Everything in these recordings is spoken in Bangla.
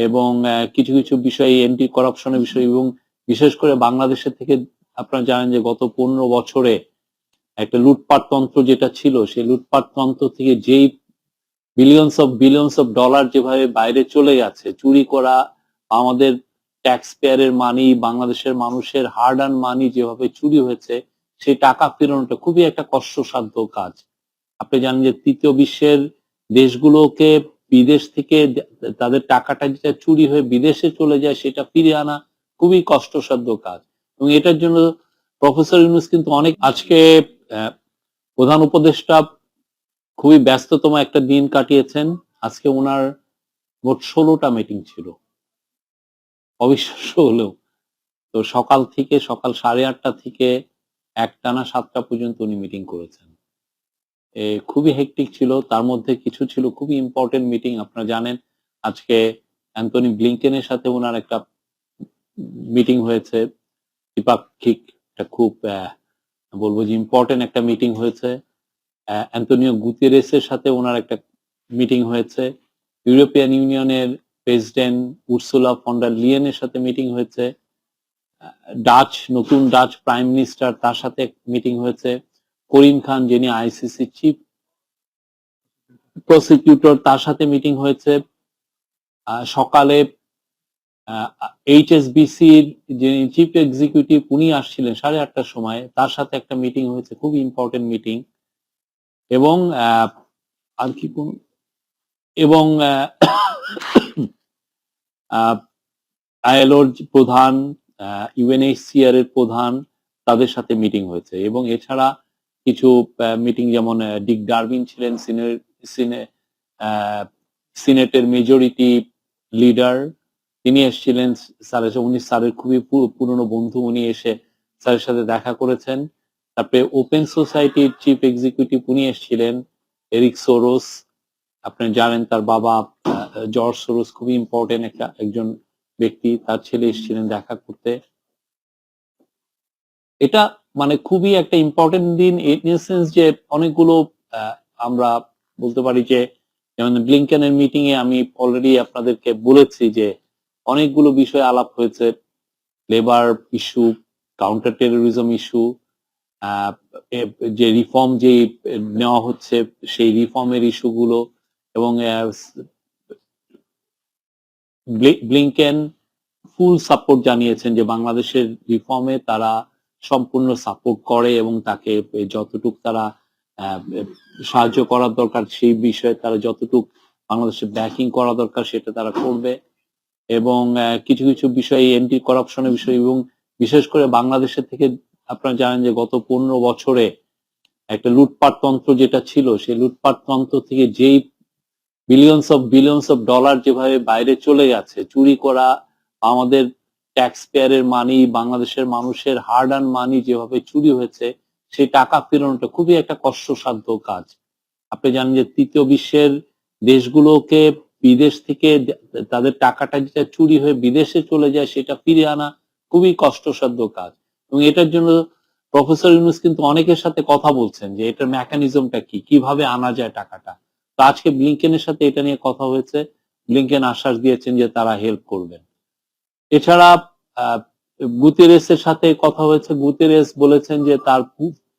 এবং কিছু কিছু বিষয় এন্টি করাপশনের বিষয় এবং বিশেষ করে বাংলাদেশের থেকে আপনারা জানেন যে গত পনেরো বছরে একটা লুটপাট তন্ত্র যেটা ছিল, সেই লুটপাট তন্ত্র থেকে যেই billions of billions of dollar যেভাবে বাইরে চলে গেছে চুরি করা, আমাদের ট্যাক্স পেয়ারের মানি বাংলাদেশের মানুষের হার্ড অ্যান্ড মানি যেভাবে চুরি হয়েছে, সেই টাকা ফেরানোটা খুবই একটা কষ্টসাধ্য কাজ। আপনি জানেন যে তৃতীয় বিশ্বের দেশগুলোকে বিদেশ থেকে তাদের টাকাটা যেটা চুরি হয়ে বিদেশে চলে যায় সেটা ফিরে আনা খুবই কষ্টসাধ্য কাজ। এবং এটার জন্য প্রফেসর ইউনুস কিন্তু অনেক আজকে প্রধান উপদেষ্টা খুবই ব্যস্ততম একটা দিন কাটিয়েছেন। আজকে ওনার মোট ষোলোটা মিটিং ছিল। অবিশ্বাস্য হলেও। তো সকাল থেকে সকাল সাড়ে আটটা থেকে একটানা সাতটা পর্যন্ত উনি মিটিং করেছেন। খুবই হেকটিক ছিল। তার মধ্যে কিছু ছিল খুবই ইম্পর্টেন্ট মিটিং আপনারা জানেন। আজকে অ্যান্টনি ব্লিংকেনের সাথে ওনার একটা মিটিং হয়েছে। দ্বিপাক্ষিক একটা খুব বলব যে ইম্পর্টেন্ট একটা মিটিং হয়েছে। অ্যান্টনিও গুতেরেসের সাথে ওনার একটা মিটিং হয়েছে। ইউরোপিয়ান ইউনিয়নের প্রেসিডেন্ট উর্সুলা ফন্ডার লিয়েনের সাথে মিটিং হয়েছে। ডাচ, নতুন ডাচ প্রাইম মিনিস্টার তার সাথে মিটিং হয়েছে। করিম খান, যিনি আইসিসি চিফ প্রসিকিউটর, তার সাথে মিটিং হয়েছে। সকালে এইচএসবিসির যিনি চিফ এক্সিকিউটিভ, উনি আসছিলেন সাড়ে আটটার সময়। তার সাথে একটা মিটিং হয়েছে, খুব ইম্পর্টেন্ট মিটিং। এবং আর কি কোন? এবং আইএলওর প্রধান ইউএনএইচসিআর এর প্রধান, তাদের সাথে মিটিং হয়েছে। এবং এছাড়া কিছু মিটিং যেমন ডিক ডারবিন ছিলেন সিনেটের মেজরিটি লিডার তিনি এসেছিলেন স্যারের উনি স্যারের খুবই পুরনো বন্ধু, উনি এসে স্যারের সাথে দেখা করেছেন। তারপরে ওপেন সোসাইটির চিফ এক্সিকিউটিভ উনি এসেছিলেন এরিক সোরোস আপনি জানেন তার বাবা জর্জ সোরোস খুবই ইম্পর্টেন্ট একটা, একজন ব্যক্তি, তার ছেলে এসেছিলেন দেখা করতে। এটা মানে খুবই একটা ইম্পর্টেন্ট দিন ইন সেন্স যে অনেকগুলো আমরা বলতে পারি যে, যেমন ব্লিংকেনের মিটিং এ আমি অলরেডি আপনাদেরকে বলেছি যে, অনেকগুলো বিষয় আলাপ হয়েছে। Labour issue counter terrorism issue যে রিফর্ম যে নেওয়া হচ্ছে, সেই রিফর্মের ইস্যুগুলো এবং ব্লিংকেন ফুল সাপোর্ট জানিয়েছেন যে বাংলাদেশের রিফর্মে তারা সম্পূর্ণ সাপোর্ট করে এবং তাকে যতটুক তারা সাহায্য করার দরকার, সেই বিষয়ে তারা যতটুক বাংলাদেশে ব্যাকিং করা দরকার সেটা তারা করবে। এবং কিছু কিছু বিষয় এন্টি করাপশনের বিষয় এবং বিশেষ করে বাংলাদেশের থেকে আপনারা জানেন যে গত পনেরো বছরে একটা লুটপাট তন্ত্র যেটা ছিল, সেই লুটপাট তন্ত্র থেকে যেই billions of billions of dollar যেভাবে বাইরে চলে গেছে চুরি করা, আমাদের ট্যাক্স পেয়ারের মানি বাংলাদেশের মানুষের হার্ড অ্যান্ড মানি যেভাবে চুরি হয়েছে, সেই টাকা ফেরানোটা খুবই একটা কষ্টসাধ্য কাজ। আপনি জানেন যে তৃতীয় বিশ্বের দেশগুলোকে বিদেশ থেকে তাদের টাকাটা যেটা চুরি হয়ে বিদেশে চলে যায়, সেটা ফিরে আনা খুবই কষ্টসাধ্য কাজ। এবং এটার জন্য প্রফেসর ইউনুস কিন্তু অনেকের সাথে কথা বলছেন যে এটার মেকানিজমটা কি, কীভাবে আনা যায় টাকাটা। তো আজকে ব্লিংকেনের সাথে এটা নিয়ে কথা হয়েছে। ব্লিংকেন আশ্বাস দিয়েছেন যে তারা হেল্প করবেন। এছাড়া গুতেরেসের সাথে কথা হয়েছে। গুতেরেস বলেছেন যে তার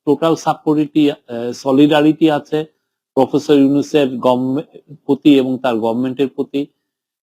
টোটাল সাপোর্টিটি সলিডারিটি আছে। প্রফেসর ইউনুসের প্রতি এবং তার গভর্নমেন্টের প্রতি।